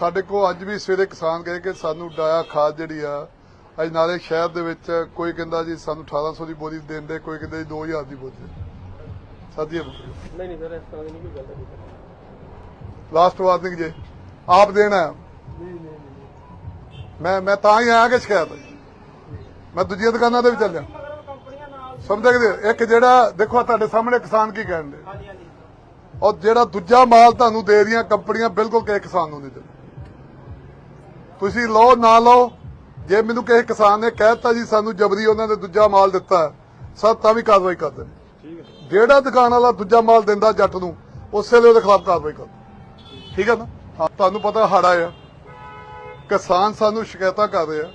ਸਾਡੇ ਕੋਲ ਅੱਜ ਵੀ ਸਵੇਰੇ ਕਿਸਾਨ ਗਏ ਕਿ ਸਾਨੂੰ ਡਾਇਆ ਖਾਦ ਜਿਹੜੀ ਆ ਅੱਜ ਨਾਲੇ ਸ਼ਹਿਰ ਦੇ ਵਿੱਚ ਕੋਈ ਕਹਿੰਦਾ ਜੀ ਸਾਨੂੰ 1800 ਦੀ ਬੋਰੀ ਦਿੰਦੇ ਕੋਈ ਕਹਿੰਦਾ ਜੀ 2000 ਦੀ ਬੋਰੀ ਸਾਡੀਆਂ ਨਹੀਂ ਨਹੀਂ ਸਰ ਇਸ ਤਰ੍ਹਾਂ ਦੀ ਨਹੀਂ ਕੋਈ ਗੱਲ ਲਾਸਟ ਵਾਰਨਿੰਗ ਜੇ। ਆਪ ਦੇਣਾ। ਨਹੀਂ ਨਹੀਂ ਮੈਂ ਮੈਂ ਤਾਂ ਹੀ ਆਇਆ ਕਿ ਸ਼ਿਕਾਇਤ ਮੈਂ ਦੂਜੀਆਂ ਦੁਕਾਨਾਂ ਤੇ ਵੀ ਚੱਲਿਆ। ਸਮਝਦੇ ਇੱਕ ਜਿਹੜਾ ਦੇਖੋ ਤੁਹਾਡੇ ਸਾਹਮਣੇ ਕਿਸਾਨ ਕੀ ਦੇ। ਹਾਂਜੀ। ਔਰ ਜਿਹੜਾ ਦੂਜਾ ਮਾਲ ਤੁਹਾਨੂੰ ਦੇ ਰਹੀਆਂ ਕੰਪਨੀਆਂ ਬਿਲਕੁਲ ਕਿਸੇ ਕਿਸਾਨ ਨੂੰ ਨਹੀਂ ਦਿੰਦੇ। ਤੁਸੀਂ ਲਓ ਨਾ ਲਓ। ਜੇ ਮੈਨੂੰ ਕਿਸੇ ਕਿਸਾਨ ਨੇ ਕਹਿਤਾ ਜੀ ਸਾਨੂੰ ਜਬਰੀ ਉਹਨਾਂ ਨੇ ਦੂਜਾ ਮਾਲ ਦਿੱਤਾ ਸਭ ਤਾਂ ਵੀ ਕਾਰਵਾਈ ਕਰਦੇ ਨੇ ਠੀਕ ਹੈ ਜਿਹੜਾ ਦੁਕਾਨ ਵਾਲਾ ਦੂਜਾ ਮਾਲ ਦਿੰਦਾ ਜੱਟ ਨੂੰ ਉਸੇ ਵੇਲੇ ਉਹਦੇ ਖਿਲਾਫ ਕਾਰਵਾਈ ਕਰੋ ਠੀਕ ਹੈ ਨਾ? ਤੁਹਾਨੂੰ ਪਤਾ ਹੜਾ ਆ ਕਿਸਾਨ ਸਾਨੂੰ ਸ਼ਿਕਾਇਤਾਂ ਕਰ ਰਹੇ ਆ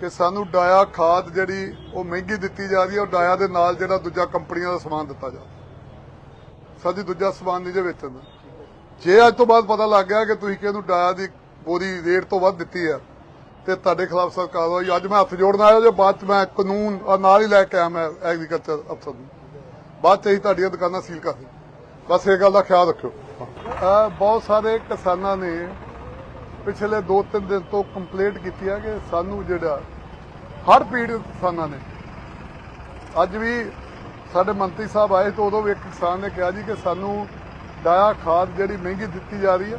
ਕਿ ਸਾਨੂੰ ਡਾਇਆ ਖਾਦ ਜਿਹੜੀ ਉਹ ਮਹਿੰਗੀ ਦਿੱਤੀ ਜਾ ਰਹੀ ਹੈ ਉਹ ਡਾਇਆ ਦੇ ਨਾਲ ਜਿਹੜਾ ਦੂਜਾ ਕੰਪਨੀਆਂ ਦਾ ਸਮਾਨ ਦਿੱਤਾ ਜਾ ਸਾਡੀ ਦੂਜਾ ਸਮਾਨ ਨਹੀਂ ਜੇ ਵੇਚਣ ਜੇ ਅੱਜ ਤੋਂ ਬਾਅਦ ਪਤਾ ਲੱਗ ਗਿਆ ਕਿ ਤੁਸੀਂ ਕਿਹਨੂੰ ਡਾਇਆ ਦੀ ਉਹਦੀ ਰੇਟ ਤੋਂ ਵੱਧ ਦਿੱਤੀ ਹੈ। ਤੇ ਤੁਹਾਡੇ ਖਿਲਾਫ ਸਰ ਕਾਰਵਾਈ ਅੱਜ ਮੈਂ ਹੱਥ ਜੋੜਨ ਆਇਆ, ਜੇ ਬਾਅਦ ਚ ਮੈਂ ਕਾਨੂੰਨ ਨਾਲ ਹੀ ਲੈ ਕੇ ਆਇਆ ਮੈਂ ਐਗਰੀਕਲਚਰ ਅਫਸਰ ਨੂੰ। ਬਾਅਦ ਚ ਹੀ ਤੁਹਾਡੀਆਂ ਦੁਕਾਨਾਂ ਸੀਲ ਕਰ ਬਸ ਇਹ ਗੱਲ ਦਾ ਖਿਆਲ ਰੱਖਿਓ। ਬਹੁਤ ਸਾਰੇ ਕਿਸਾਨਾਂ ਨੇ ਪਿਛਲੇ 2-3 ਦਿਨ ਤੋਂ ਕੰਪਲੇਂਟ ਕੀਤੀ ਹੈ ਕਿ ਸਾਨੂੰ ਜਿਹੜਾ ਹਰ ਪੀੜਤ ਕਿਸਾਨਾਂ ਨੇ, ਅੱਜ ਵੀ ਸਾਡੇ ਮੰਤਰੀ ਸਾਹਿਬ ਆਏ ਤਾਂ ਉਦੋਂ ਵੀ ਇੱਕ ਕਿਸਾਨ ਨੇ ਕਿਹਾ ਜੀ ਕਿ ਸਾਨੂੰ ਡਾਇਆ ਖਾਦ ਜਿਹੜੀ ਮਹਿੰਗੀ ਦਿੱਤੀ ਜਾ ਰਹੀ ਹੈ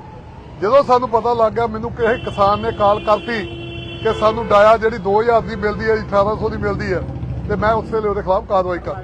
ਜਦੋਂ ਸਾਨੂੰ ਪਤਾ ਲੱਗ ਗਿਆ, ਮੈਨੂੰ ਕਿਸੇ ਕਿਸਾਨ ਨੇ ਕਾਲ ਕਰਤੀ ਕਿ ਸਾਨੂੰ ਡਾਇਆ ਜਿਹੜੀ 2000 ਦੀ ਮਿਲਦੀ ਹੈ 1800 ਦੀ ਮਿਲਦੀ ਹੈ, ਤੇ ਮੈਂ ਉਸ ਵੇਲੇ ਉਹਦੇ ਖਿਲਾਫ ਕਾਰਵਾਈ ਕਰ